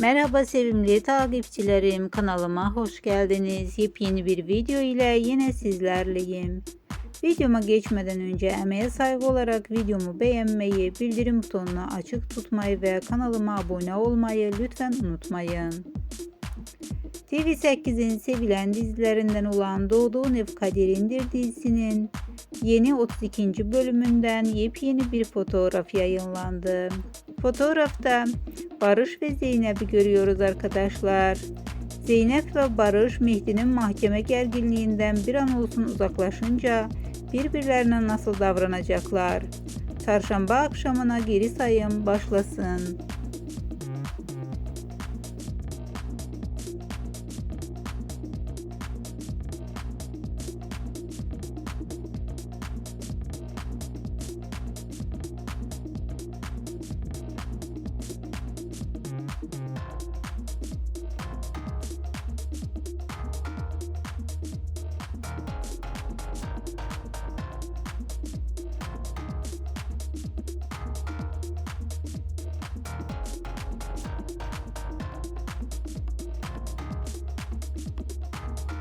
Merhaba sevimli takipçilerim kanalıma hoş geldiniz. Yepyeni bir video ile yine sizlerleyim. Videoma geçmeden önce emeğe saygı olarak videomu beğenmeyi, bildirim butonunu açık tutmayı ve kanalıma abone olmayı lütfen unutmayın. TV8'in sevilen dizilerinden olan Doğduğun Ev Kaderindir dizisinin yeni 32. bölümünden yepyeni bir fotoğraf yayınlandı. Fotoğrafta Barış ve Zeynep'i görüyoruz arkadaşlar. Zeynep ve Barış Mehdi'nin mahkeme gerginliğinden bir an olsun uzaklaşınca birbirlerine nasıl davranacaklar? Çarşamba akşamına geri sayım başlasın.